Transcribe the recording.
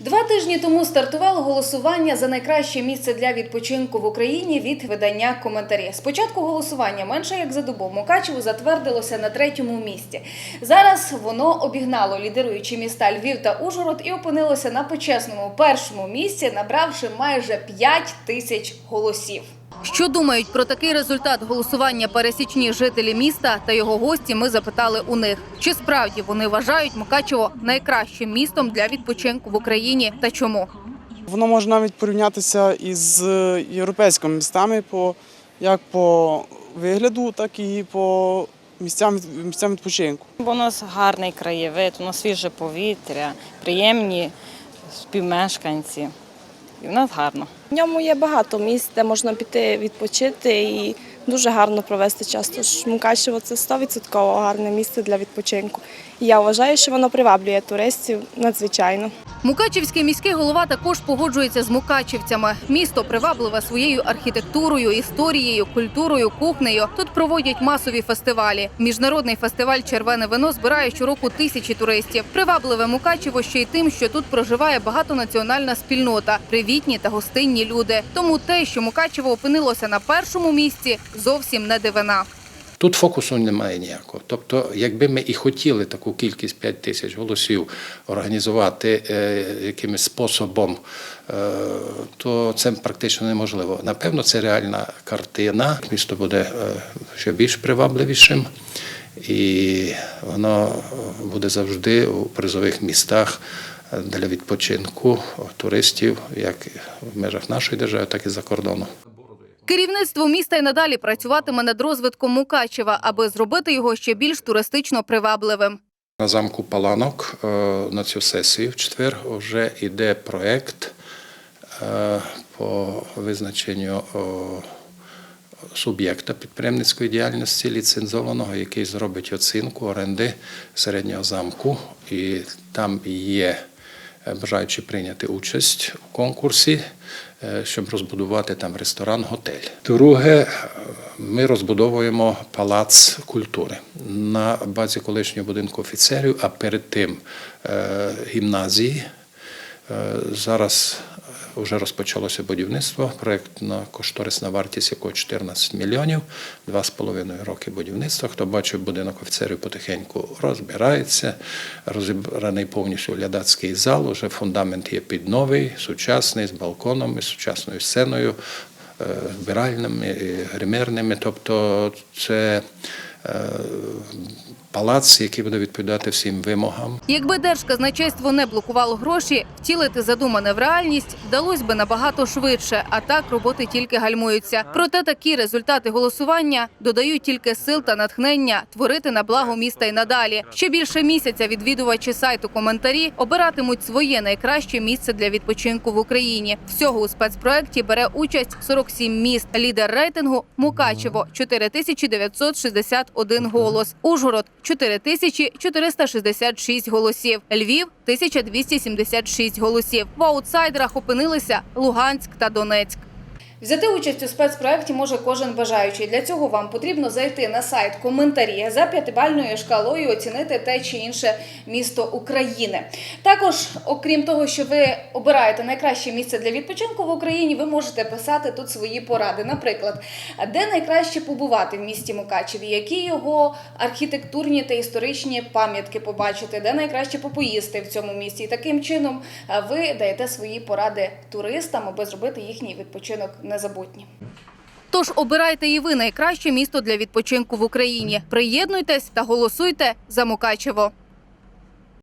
Два тижні тому стартувало голосування за найкраще місце для відпочинку в Україні від видання коментарі. Спочатку голосування менше як за добу Мукачево затвердилося на третьому місці. Зараз воно обігнало лідируючі міста Львів та Ужгород і опинилося на почесному першому місці, набравши майже 5 тисяч голосів. Що думають про такий результат голосування пересічні жителі міста та його гості? Ми запитали у них, чи справді вони вважають Мукачево найкращим містом для відпочинку в Україні та чому. Воно може навіть порівнятися із е, європейськими містами по як по вигляду, так і по місцям, місцям відпочинку. Бо у нас гарний краєвид, у нас свіже повітря, приємні співмешканці. І в нас гарно. В ньому є багато місць, де можна піти відпочити і дуже гарно провести час. Тож Мукачево це 100% гарне місце для відпочинку. І я вважаю, що воно приваблює туристів надзвичайно. Мукачівський міський голова також погоджується з мукачівцями. Місто привабливе своєю архітектурою, історією, культурою, кухнею. Тут проводять масові фестивалі. Міжнародний фестиваль Червене вино збирає щороку тисячі туристів. Привабливе Мукачево ще й тим, що тут проживає багатонаціональна спільнота, привітні та гостинні люди. Тому те, що Мукачево опинилося на першому місці, зовсім не дивина. Тут фокусу немає ніякого. Тобто, якби ми і хотіли таку кількість 5 тисяч голосів організувати е, якимось способом, е, то це практично неможливо. Напевно, це реальна картина. Місто буде е, ще більш привабливішим, і воно буде завжди у призових містах для відпочинку туристів, як в межах нашої держави, так і за кордоном. Керівництво міста й надалі працюватиме над розвитком Мукачева, аби зробити його ще більш туристично привабливим. На замку Паланок е, на цю сесію в четвер вже йде проєкт е, по визначенню суб'єкта підприємницької діяльності ліцензованого, який зробить оцінку оренди середнього замку. І там є е, бажаючі прийняти участь у конкурсі, е, щоб розбудувати там ресторан, готель. Друге, е, ми розбудовуємо палац культури на базі колишнього будинку офіцерів, а перед тим гімназії. Зараз вже розпочалося будівництво. Проєктна кошторисна вартість якого 14 мільйонів, два з половиною роки будівництва. Хто бачив будинок офіцерів потихеньку розбирається. Розібраний повністю глядацький зал. Уже фундамент є під новий, сучасний, з балконом, з сучасною сценою, е, вбиральними, гримерними. Тобто це е, палац, який буде відповідати всім вимогам. Якби держказначейство не блокувало гроші, втілити задумане в реальність вдалося би набагато швидше. А так роботи тільки гальмуються. Проте такі результати голосування додають тільки сил та натхнення творити на благо міста й надалі. Ще більше місяця відвідувачі сайту коментарі обиратимуть своє найкраще місце для відпочинку в Україні. Всього у спецпроекті бере участь 47 міст. Лідер рейтингу Мукачево 4961 голос. Ужгород 4466 голосів. Львів 1276 голосів. В аутсайдерах опинилися Луганськ та Донецьк. Взяти участь у спецпроекті може кожен бажаючий. Для цього вам потрібно зайти на сайт коментарі за п'ятибальною шкалою, оцінити те чи інше місто України. Також, окрім того, що ви обираєте найкраще місце для відпочинку в Україні, ви можете писати тут свої поради. Наприклад, де найкраще побувати в місті Мукачеві, які його архітектурні та історичні пам'ятки побачити, де найкраще попоїсти в цьому місті. І таким чином ви даєте свої поради туристам, аби зробити їхній відпочинок незабутнім. Тож обирайте і ви найкраще місто для відпочинку в Україні. Приєднуйтесь та голосуйте за Мукачево.